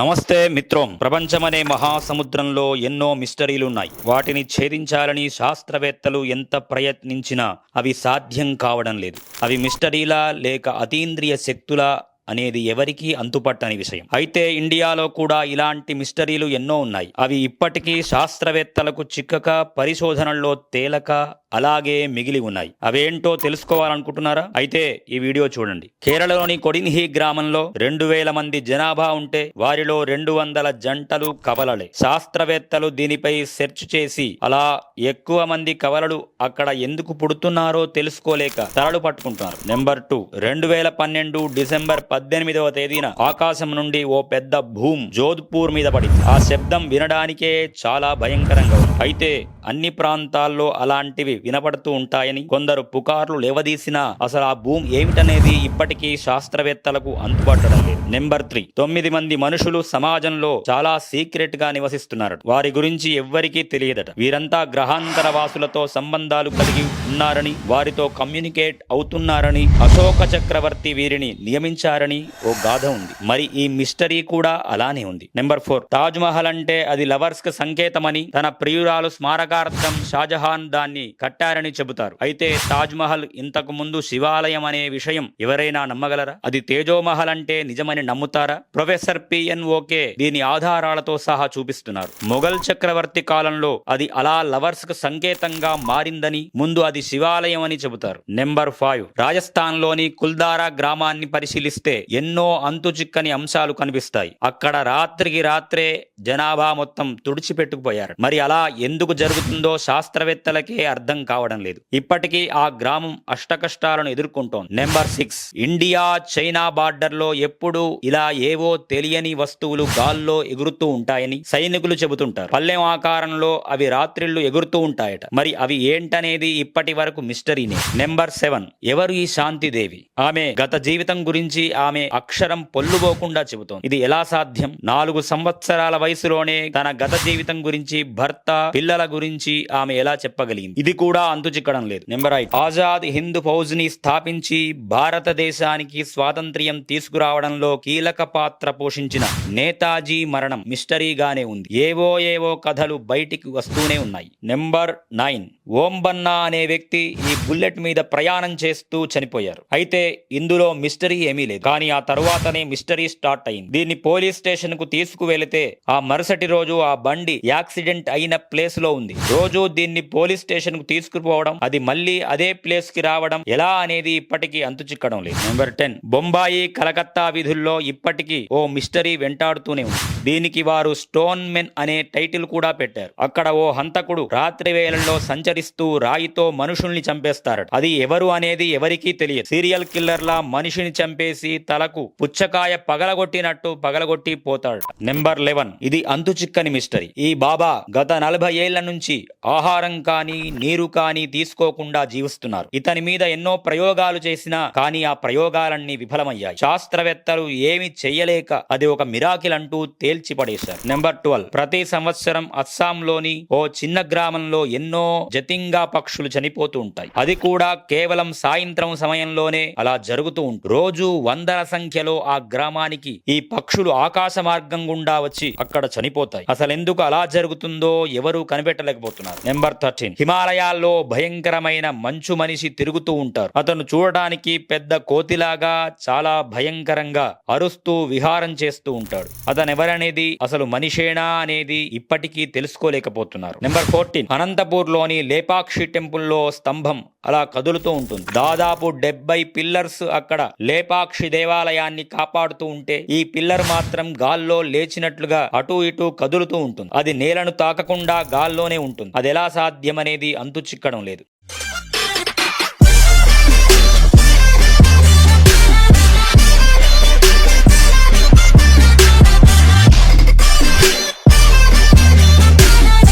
నమస్తే మిత్రం. ప్రపంచమనే మహాసముద్రంలో ఎన్నో మిస్టరీలున్నాయి. వాటిని ఛేదించాలని శాస్త్రవేత్తలు ఎంత ప్రయత్నించినా అవి సాధ్యం కావడం లేదు. అవి మిస్టరీలా లేక అతీంద్రియ శక్తులా అనేది ఎవరికీ అంతుపట్టని విషయం. అయితే ఇండియాలో కూడా ఇలాంటి మిస్టరీలు ఎన్నో ఉన్నాయి. అవి ఇప్పటికీ శాస్త్రవేత్తలకు చిక్కక పరిశోధనల్లో తేలక అలాగే మిగిలి ఉన్నాయి. అవేంటో తెలుసుకోవాలనుకుంటున్నారా? అయితే ఈ వీడియో చూడండి. కేరళలోని కొడిన్హి గ్రామంలో రెండు వేల మంది జనాభా ఉంటే వారిలో రెండు వందల జంటలు కవలలే. శాస్త్రవేత్తలు దీనిపై సెర్చ్ చేసి అలా ఎక్కువ మంది కవలలు అక్కడ ఎందుకు పుడుతున్నారో తెలుసుకోలేక తలలు పట్టుకుంటున్నారు. నెంబర్ టూ రెండు వేల పన్నెండు డిసెంబర్ పద్దెనిమిదవ తేదీన ఆకాశం నుండి ఓ పెద్ద భూమ్ జోధ్పూర్ మీద పడింది. ఆ శబ్దం వినడానికే చాలా భయంకరంగా ఉంది. అయితే అన్ని ప్రాంతాల్లో అలాంటివి వినపడుతూ ఉంటాయని కొందరు పుకార్లు లేవదీసినా అసలు ఆ భూమి ఏమిటనేది ఇప్పటికీ శాస్త్రవేత్తలకు అంతుపట్టడం లేదు. Number three. తొమ్మిది మంది మనుషులు సమాజంలో చాలా సీక్రెట్గా నివసిస్తున్నారు. వారి గురించి ఎవ్వరికీ తెలియదట. వీరంతా గ్రహాంతర వాసులతో సంబంధాలు కలిగి ఉన్నారని వారితో కమ్యూనికేట్ అవుతున్నారని అశోక చక్రవర్తి వీరిని నియమించారని ఓ గాథ ఉంది. మరి ఈ మిస్టరీ కూడా అలానే ఉంది. Number four. తాజ్ మహల్ అంటే అది లవర్స్కి సంకేతమని తన ప్రియురాలు స్మారకార్థం షాజహాన్ దాన్ని కట్టారని చెబుతారు. అయితే తాజ్ మహల్ ఇంతకు ముందు శివాలయం అనే విషయం ఎవరైనా నమ్మగలరా? అది తేజోమహల్ అంటే నిజమని నమ్ముతారా? ప్రొఫెసర్ పిఎన్ ఓకే దీని ఆధారాలతో సహా చూపిస్తున్నారు. మొఘల్ చక్రవర్తి కాలంలో అది అలా లవర్స్కు సంకేతంగా మారిందని ముందు అది శివాలయం అని చెబుతారు. Number five. రాజస్థాన్లోని కుల్దారా గ్రామాన్ని పరిశీలిస్తే ఎన్నో అంతు చిక్కని అంశాలు కనిపిస్తాయి. అక్కడ రాత్రికి రాత్రే జనాభా మొత్తం తుడిచిపెట్టుకుపోయారు. మరి అలా ఎందుకు జరుగుతుందో శాస్త్రవేత్తలకే అర్థం కావడం లేదు. ఇప్పటికీ ఆ గ్రామం అష్టకష్టాలను ఎదుర్కొంటోంది. నెంబర్ సిక్స్ ఇండియా చైనా బార్డర్లో ఎప్పుడు ఇలా ఏవో తెలియని వస్తువులు గాల్లో ఎగురుతూ ఉంటాయని సైనికులు చెబుతుంటారు. పల్లెం ఆకారంలో అవి రాత్రిళ్ళు ఎగురుతూ ఉంటాయట. మరి అవి ఏంటనేది ఇప్పటి వరకు మిస్టరీనే నెంబర్ సెవెన్ ఎవరు ఈ శాంతిదేవి? ఆమె గత జీవితం గురించి ఆమె అక్షరం పొల్లుబోకుండా చెబుతోంది. ఇది ఎలా సాధ్యం? నాలుగు సంవత్సరాల వయసులోనే తన గత జీవితం గురించి భర్త పిల్లల గురించి ఆమె ఎలా చెప్పగలిగింది? ఇది కూడా అంతు చిక్కడం లేదు. నెంబర్ ఐదు ఆజాద్ హింద్ ఫౌజ్ని స్థాపించి భారతదేశానికి స్వాతంత్ర్యం తీసుకురావడంలో కీలక పాత్ర పోషించిన నేతాజీ మరణం మిస్టరీగానే ఉంది. ఏవో ఏవో కథలు బయటికి వస్తూనే ఉన్నాయి. నెంబర్ నైన్ ఓం బన్నా అనే వ్యక్తి ఈ బుల్లెట్ మీద ప్రయాణం చేస్తూ చనిపోయారు. అయితే ఇందులో మిస్టరీ ఏమీ లేదు. కానీ ఆ తరువాతనే మిస్టరీ స్టార్ట్ అయింది. దీన్ని పోలీస్ స్టేషన్కు తీసుకువెళితే ఆ మరుసటి రోజు ఆ బండి యాక్సిడెంట్ అయిన ప్లేస్లో ఉంది. రోజు దీన్ని పోలీస్ స్టేషన్కు తీసుకుపోవడం అది మళ్ళీ అదే ప్లేస్కి రావడం ఎలా అనేది ఇప్పటికీ అంతు చిక్కడం లేదు. Number ten. బొంబాయి కలకత్తా విధుల్లో ఇప్పటికీ ఓ మిస్టరీ వెంటాడుతూనే ఉంది. దీనికి వారు స్టోన్ మెన్ అనే టైటిల్ కూడా పెట్టారు. అక్కడ ఓ హంతకుడు రాత్రి వేళల్లో సంచరిస్తూ రాయితో మనుషుల్ని చంపారు చంపేస్తారట. అది ఎవరు అనేది ఎవరికీ తెలియదు. సీరియల్ కిల్లర్ లా మనిషిని చంపేసి తలకు పుచ్చకాయ పగలగొట్టినట్టు పగలగొట్టి పోతాడు నెంబర్ లెవెన్. ఇది అంతు చిక్కని మిస్టరీ. ఈ బాబా గత నలభై ఏళ్ళ నుంచి ఆహారం కానీ నీరు కానీ తీసుకోకుండా జీవిస్తున్నారు. ఇతని మీద ఎన్నో ప్రయోగాలు చేసినా కానీ ఆ ప్రయోగాలన్నీ విఫలమయ్యాయి. శాస్త్రవేత్తలు ఏమి చెయ్యలేక అది ఒక మిరాకిల్ అంటూ తేల్చి పడేశారు నెంబర్ ట్వెల్వ్. ప్రతి సంవత్సరం అస్సాంలోని ఓ చిన్న గ్రామంలో ఎన్నో జతింగా పక్షులు చనిపోతూ ఉంటాయి. అది కూడా కేవలం సాయంత్రం సమయంలోనే అలా జరుగుతూ ఉంటుంది రోజు వందల సంఖ్యలో ఆ గ్రామానికి ఈ పక్షులు ఆకాశ మార్గం గుండా వచ్చి అక్కడ చనిపోతాయి. అసలు ఎందుకు అలా జరుగుతుందో ఎవరు కనిపెట్టలేకపోతున్నారు. నెంబర్ థర్టీన్ హిమాలయాల్లో భయంకరమైన మంచు మనిషి తిరుగుతూ ఉంటారు. అతను చూడడానికి పెద్ద కోతిలాగా చాలా భయంకరంగా అరుస్తూ విహారం చేస్తూ ఉంటాడు. అతను ఎవరనేది అసలు మనిషేనా అనేది ఇప్పటికీ తెలుసుకోలేకపోతున్నారు. నెంబర్ ఫోర్టీన్ అనంతపూర్లోని లేపాక్షి టెంపుల్లో స్తంభం అలా కదులుతూ ఉంటుంది. దాదాపు డెబ్బై పిల్లర్స్ అక్కడ లేపాక్షి దేవాలయాన్ని కాపాడుతూ ఉంటే ఈ పిల్లర్ మాత్రం గాల్లో లేచినట్లుగా అటు ఇటు కదులుతూ ఉంటుంది. అది నేలను తాకకుండా గాల్లోనే ఉంటుంది. అది ఎలా సాధ్యమనేది అంతు చిక్కడం లేదు.